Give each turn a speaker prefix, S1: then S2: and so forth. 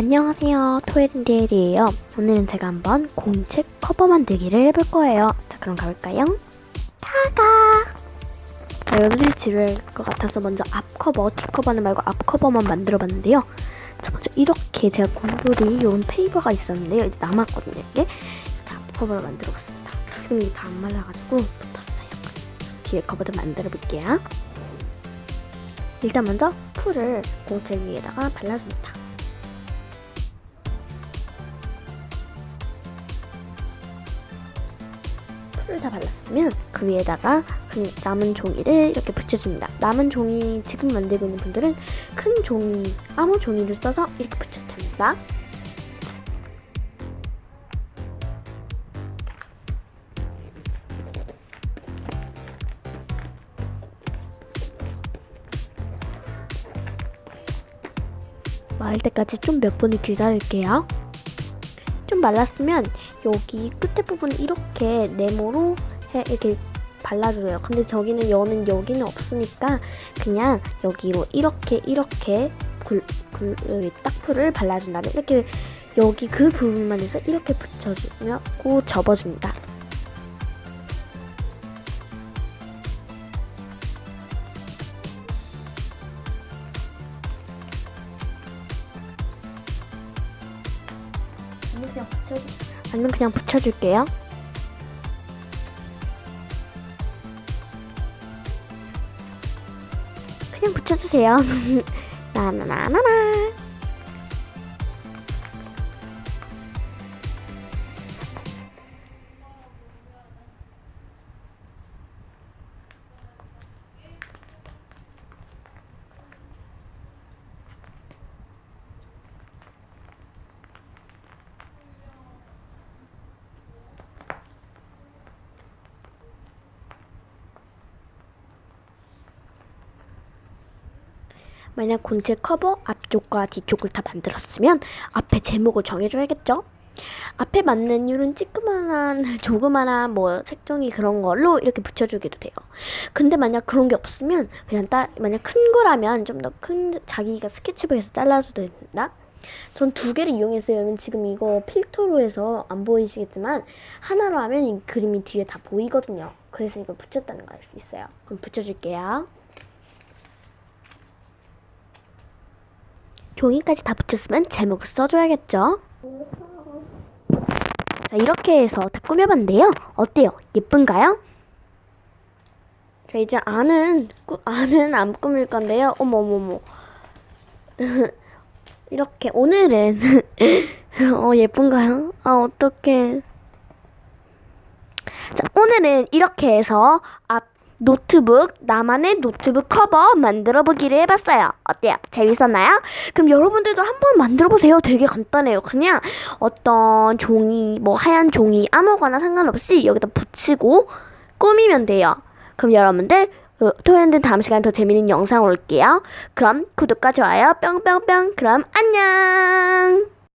S1: 안녕하세요. 토렌디엘이에요. 오늘은 제가 한번 공책 커버 만들기를 해볼 거예요. 자, 그럼 가볼까요? 가가! 자, 여러분들이 지루할 것 같아서 먼저 앞 커버, 뒷 커버는 말고 앞 커버만 만들어 봤는데요. 자, 먼저 이렇게 제가 곰돌이 요런 페이퍼가 있었는데요. 이제 남았거든요, 이게. 이렇게 앞 커버를 만들어 봤습니다. 지금 이게 다 안 말라가지고 붙었어요. 뒤에 커버도 만들어 볼게요. 일단 먼저 풀을 공책 위에다가 발라줍니다. 풀을 다 발랐으면 그 위에다가 그 남은 종이를 이렇게 붙여줍니다. 남은 종이 지금 만들고 있는 분들은 큰 종이, 아무 종이를 써서 이렇게 붙여도 됩니다. 마를 때까지 좀 몇 분을 기다릴게요. 좀 말랐으면 여기 끝에 부분 이렇게 네모로 해, 이렇게 발라줘요. 근데 저기는 여는 여기는 없으니까 그냥 여기로 이렇게 이렇게 굴, 굴, 여기 딱풀을 발라준 다음에 이렇게 여기 그 부분만 해서 이렇게 붙여주며 고 접어줍니다. 아니면 그냥 붙여줄, 아니면 그냥 붙여줄게요. 그냥 붙여주세요. 나나나나나. 만약 공책 커버 앞쪽과 뒤쪽을 다 만들었으면 앞에 제목을 정해줘야겠죠? 앞에 맞는 이런 찌끄만한 조그만한 뭐 색종이 그런 걸로 이렇게 붙여주기도 돼요. 근데 만약 그런 게 없으면 그냥 따 만약 큰 거라면 좀 더 큰 자기가 스케치북에서 잘라줘도 된다. 전 두 개를 이용했어요. 지금 이거 필터로 해서 안 보이시겠지만 하나로 하면 이 그림이 뒤에 다 보이거든요. 그래서 이걸 붙였다는 걸 알 수 있어요. 그럼 붙여줄게요. 종이까지 다 붙였으면 제목을 써줘야겠죠? 자, 이렇게 해서 다 꾸며봤는데요. 어때요? 예쁜가요? 자, 이제 안은, 꾸, 안은 안 꾸밀 건데요. 어머머머. 이렇게, 오늘은, 어, 예쁜가요? 아, 어떡해. 자, 오늘은 이렇게 해서 앞 노트북, 나만의 노트북 커버 만들어 보기를 해봤어요. 어때요? 재밌었나요? 그럼 여러분들도 한번 만들어 보세요. 되게 간단해요. 그냥 어떤 종이, 뭐 하얀 종이 아무거나 상관없이 여기다 붙이고 꾸미면 돼요. 그럼 여러분들 어, 토요일은 다음 시간에 더 재밌는 영상 올게요. 그럼 구독과 좋아요 뿅뿅뿅. 그럼 안녕.